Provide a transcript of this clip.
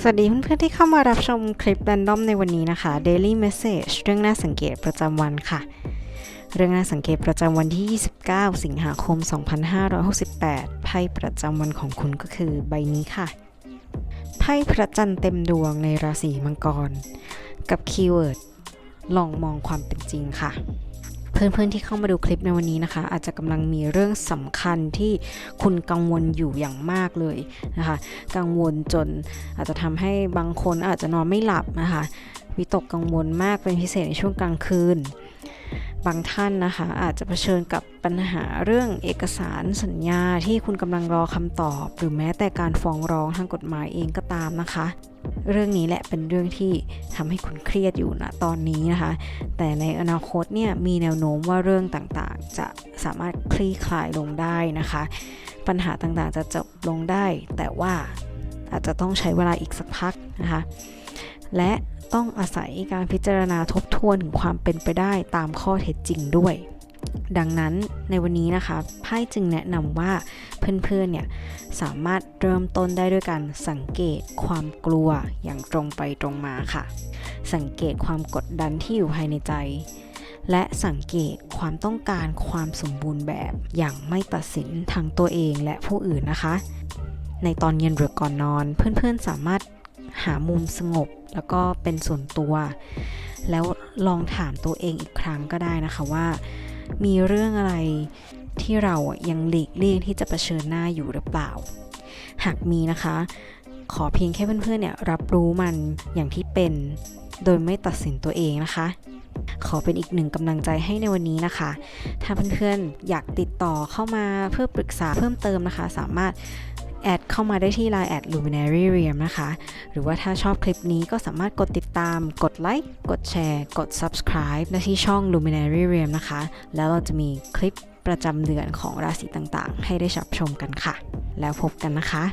สวัสดีเพื่อนๆที่เข้ามารับชมคลิป r รนดอมในวันนี้นะคะ Daily Message เรื่องน่าสังเกตประจำวันค่ะ เรื่องน่าสังเกตประจำวันที่ 29 สิงหาคม 2568 ไพ่ประจำวันของคุณก็คือใบนี้ค่ะ ไพ่พระจันทร์เต็มดวงในราศีมังกร กับคีย์เวิร์ด ลองมองความเป็นจริงค่ะ เพื่อนๆที่เข้ามาดูคลิปในวันนี้นะคะ อาจจะกำลังมีเรื่องสำคัญที่คุณกังวลอยู่อย่างมากเลยนะคะ กังวลจนอาจจะทำให้บางคนอาจจะนอนไม่หลับนะคะวิตกกังวลมากเป็นพิเศษในช่วงกลางคืน บางท่านนะคะอาจจะเผชิญกับปัญหาเรื่องเอกสารสัญญาที่คุณกำลังรอคำตอบ หรือแม้แต่การฟ้องร้องทางกฎหมายเองก็ตามนะคะ เรื่องนี้แหละเป็นเรื่องที่ทำให้คุณเครียดอยู่นะตอนนี้นะคะ แต่ในอนาคตเนี่ยมีแนวโน้มว่าเรื่องต่างๆ จะสามารถคลี่คลายลงได้นะคะ ปัญหาต่างๆจะจบลงได้ แต่ว่าอาจจะต้องใช้เวลาอีกสักพักนะคะ และต้องอาศัยการพิจารณาทบทวนถึงความเป็นไปได้ตามข้อเท็จจริงด้วย ดังนั้นในวันนี้นะคะไพ่จึงแนะนำว่าเพื่อนๆเนี่ยสามารถเริ่มต้นได้ด้วยการสังเกตความกลัวอย่างตรงไปตรงมาค่ะ สังเกตความกดดันที่อยู่ภายในใจ และสังเกตความต้องการความสมบูรณ์แบบอย่างไม่ตัดสินทั้งตัวเองและผู้อื่นนะคะ ในตอนเย็นหรือก่อนนอน เพื่อนๆสามารถหามุมสงบแล้วก็เป็นส่วนตัว แล้วลองถามตัวเองอีกครั้งก็ได้นะคะว่า มีเรื่องอะไรที่เรายังหลีกเลี่ยงที่จะเผชิญหน้าอยู่หรือเปล่า หากมีนะคะ ขอเพียงแค่เพื่อนๆเนี่ยรับรู้มันอย่างที่เป็น โดยไม่ตัดสินตัวเองนะคะ ขอเป็นอีกหนึ่งกำลังใจให้ในวันนี้นะคะ ถ้าเพื่อนๆอยากติดต่อเข้ามาเพื่อปรึกษาเพิ่มเติมนะคะ สามารถแอดเข้ามาได้ที่ Line แอด luminary realm นะคะ หรือว่าถ้าชอบคลิปนี้ก็สามารถกดติดตาม กดไลค์ กดแชร์ กด subscribe ได้ที่ช่อง luminary realm นะคะ แล้วเราจะมีคลิปประจำเดือนของราศีต่างๆ ให้ได้ชับชมกันค่ะ แล้วพบกันนะคะ